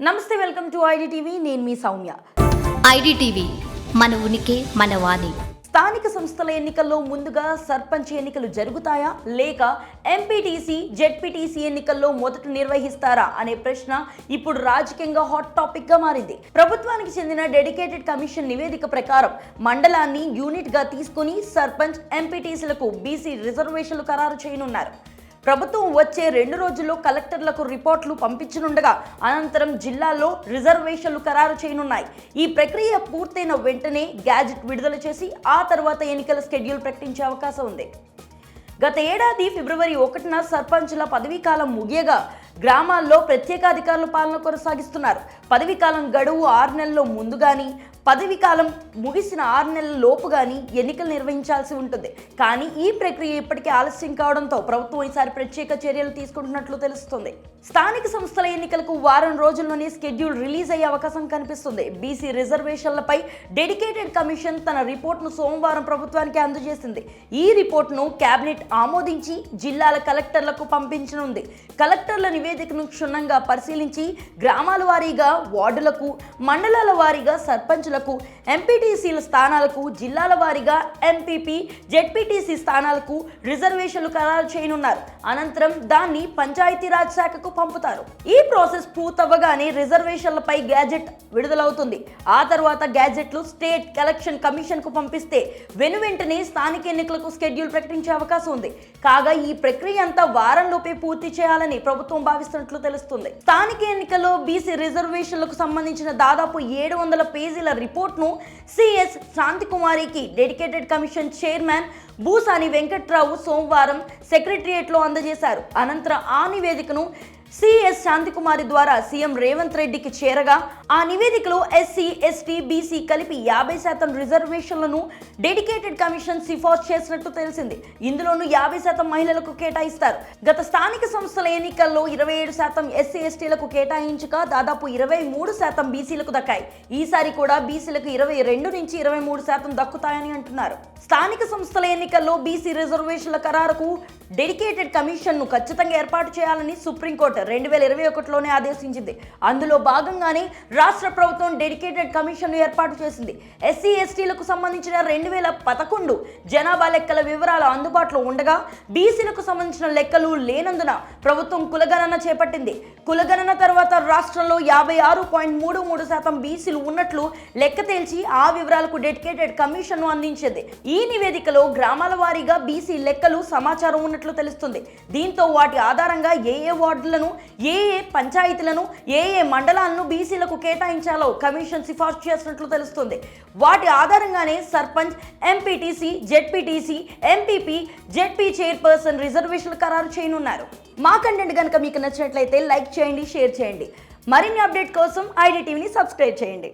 నమస్తే welcome to ID TV నేను మీ Soumya. IDTV మన ఉనికి మన వాణి. స్థానిక సంస్థల ఎన్నికల్లో ముందుగా సర్పంచ్ ఎన్నికలు జరుగుతాయా? లేక ఎంపీటీసీ జెడ్పీటీసీ ఎన్నికల్లో మొదట నిర్వహిస్తారా అనే ప్రశ్న ఇప్పుడు రాజకీయంగా హాట్ టాపిక్గా మారింది. ప్రభుత్వానికి చెందిన డెడికేటెడ్ కమిషన్ నివేదిక ప్రకారం మండలాన్ని యూనిట్గా తీసుకుని సర్పంచ్ ఎంపీటీసీలకు బీసీ రిజర్వేషన్లు ఖరారు చేయనున్నారు. ప్రభుత్వం వచ్చే రెండు రోజుల్లో కలెక్టర్లకు రిపోర్ట్లు పంపించనుండగా అనంతరం జిల్లాలో రిజర్వేషన్లు ఖరారు చేయనున్నాయి. ఈ ప్రక్రియ పూర్తయిన వెంటనే గ్యాజెట్ విడుదల చేసి ఆ తర్వాత ఎన్నికల షెడ్యూల్ ప్రకటించే అవకాశం ఉంది. గత ఏడాది ఫిబ్రవరి ఒకటిన సర్పంచుల పదవీ కాలం ముగియగా గ్రామాల్లో ప్రత్యేకాధికారుల పాలన కొనసాగిస్తున్నారు. పదవీ కాలం గడువు ఆరు నెలల్లో ముందుగాని పదవీ కాలం ముగిసిన ఆరు నెలల లోపు కానీ ఎన్నికలు నిర్వహించాల్సి ఉంటుంది. కానీ ఈ ప్రక్రియ ఇప్పటికే ఆలస్యం కావడంతో ప్రభుత్వం ఈసారి ప్రత్యేక చర్యలు తీసుకుంటున్నట్లు తెలుస్తుంది. స్థానిక సంస్థల ఎన్నికలకు వారం రోజుల్లోనే స్కెడ్యూల్ రిలీజ్ అయ్యే అవకాశం కనిపిస్తుంది. బీసీ రిజర్వేషన్లపై డెడికేటెడ్ కమిషన్ తన రిపోర్ట్ను సోమవారం ప్రభుత్వానికి అందజేసింది. ఈ రిపోర్ట్ను కేబినెట్ ఆమోదించి జిల్లాల కలెక్టర్లకు పంపించనుంది. కలెక్టర్ల నివేదికను క్షుణ్ణంగా పరిశీలించి గ్రామాల వారీగా వార్డులకు మండలాల వారీగా సర్పంచులకు ఎంపీటీసీల స్థానాలకు జిల్లాల వారీగా ఎంపీపీ జెడ్పీటీసీ స్థానాలకు రిజర్వేషన్లు ఖరారు చేయనున్నారు. అనంతరం దాన్ని పంచాయతీరాజ్ శాఖకు పంపుతారు. ఈ ప్రాసెస్ పూర్తవ్వగానే రిజర్వేషన్లపై గ్యాజెట్ విడుదలవుతుంది. ఆ తర్వాత గ్యాజెట్లు స్టేట్ కలెక్షన్ కమిషన్కు పంపిస్తే వెను వెంటనే స్థానిక ఎన్నికలకు షెడ్యూల్ ప్రకటించే అవకాశం ఉంది. కాగా ఈ ప్రక్రియ అంతా వారంలోపే పూర్తి చేయాలని ప్రభుత్వం భావిస్తున్నట్లు తెలుస్తుంది. స్థానిక ఎన్నికల్లో బీసీ రిజర్వేషన్లకు సంబంధించిన దాదాపు ఏడు వందల పేజీల రిపోర్ట్ను CS శాంతికుమారికి dedicated commission chairman Bhoosani Venkatrao సోమవారం సెక్రటేరియట్లో అందజేశారు. అనంతరం ఆ నివేదికను సిఎస్ శాంతికుమారి ద్వారా సీఎం రేవంత్ రెడ్డికి చేరగా ఆ నివేదికలో ఎస్సీ ఎస్టీ బీసీ కలిపి యాభై శాతం రిజర్వేషన్లను డెడికేటెడ్ కమిషన్ సిఫార్సు చేసినట్టు తెలిసింది. ఇందులోనూ యాభై శాతం మహిళలకు కేటాయిస్తారు. గత స్థానిక సంస్థల ఎన్నికల్లో ఇరవై ఏడు శాతం ఎస్సీ ఎస్టీలకు కేటాయించగా దాదాపు ఇరవై మూడు శాతం బీసీలకు దక్కాయి. ఈసారి కూడా బీసీలకు ఇరవై రెండు నుంచి ఇరవై మూడు శాతం దక్కుతాయని అంటున్నారు. స్థానిక సంస్థల ఎన్నికల్లో బీసీ రిజర్వేషన్ల ఖరారుకు డెడికేటెడ్ కమిషన్ను ఖచ్చితంగా ఏర్పాటు చేయాలని సుప్రీంకోర్టు రెండు వేల ఇరవై ఒకటిలోనే ఆదేశించింది. అందులో భాగంగానే రాష్ట్ర ప్రభుత్వం డెడికేటెడ్ కమిషన్ను ఏర్పాటు చేసింది. ఎస్సీ ఎస్టీలకు సంబంధించిన రెండు వేల పదకొండు జనాభా లెక్కల వివరాలు అందుబాటులో ఉండగా బీసీలకు సంబంధించిన లెక్కలు లేనందున ప్రభుత్వం కులగణన చేపట్టింది. కులగణన తర్వాత రాష్ట్రంలో యాభై ఆరు పాయింట్ మూడు మూడు శాతం బీసీలు ఉన్నట్లు లెక్క తేల్చి ఆ వివరాలకు డెడికేటెడ్ కమిషన్ను అందించింది. ఈ నివేదికలో గ్రామాల వారీగా బీసీ లెక్కలు సమాచారం ఉన్నట్లు తెలుస్తుంది. దీంతో వాటి ఆధారంగా ఏ ఏ వార్డులను ఏ ఏ పంచాయతీలను ఏ ఏ మండలాలను బీసీలకు కేటాయించాలో కమిషన్ సిఫార్సు చేసినట్లు తెలుస్తుంది. వాటి ఆధారంగానే sarpanch MPTC ZPTC MPP ZP chairperson రిజర్వేషన్లు ఖరారు చేయనున్నారు. మా కంటెంట్ కనుక మీకు నచ్చినట్లయితే లైక్ చేయండి షేర్ చేయండి. మరిన్ని అప్డేట్ కోసం ఐడి టీవీని సబ్స్క్రైబ్ చేయండి.